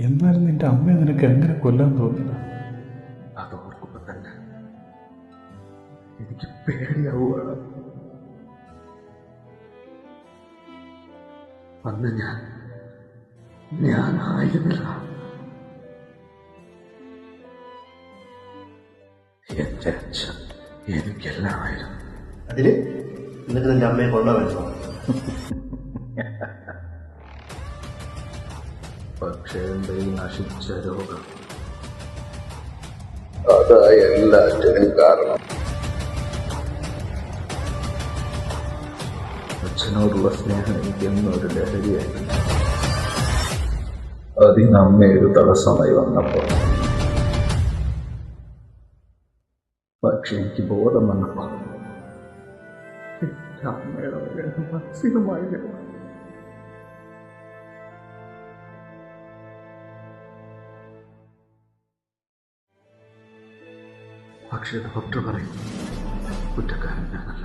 എന്നാലും നിന്റെ അമ്മയെ നിനക്ക് എങ്ങനെ കൊല്ലാൻ തോന്നില്ല അതോർക്കുമ്പോ തന്നെ എനിക്ക് പേടിയാവുക അന്ന് ഞാൻ ഞാനായിരുന്നില്ല എന്റെ അച്ഛൻ എനിക്കെല്ലാമായിരുന്നു. അതിൽ എന്നിട്ട് നിന്റെ അമ്മയെ കൊല്ലാൻ പക്ഷേ എന്റെ ഈ നശിച്ച രോഗം. അതാ എല്ലാറ്റിനും കാരണം. അച്ഛനോടുള്ള സ്നേഹം എനിക്ക് എന്നൊരു ലഹരിയായിരുന്നു അതിന് അമ്മ ഒരു തടസ്സമായി വന്നപ്പോൾ. പക്ഷെ എനിക്ക് ബോധം വന്നപ്പോൾ. എന്റെ അമ്മയുടെ വേദന പക്ഷേ ഡോക്ടർ പറയും കുറ്റക്കാരൻ ഞാനല്ല.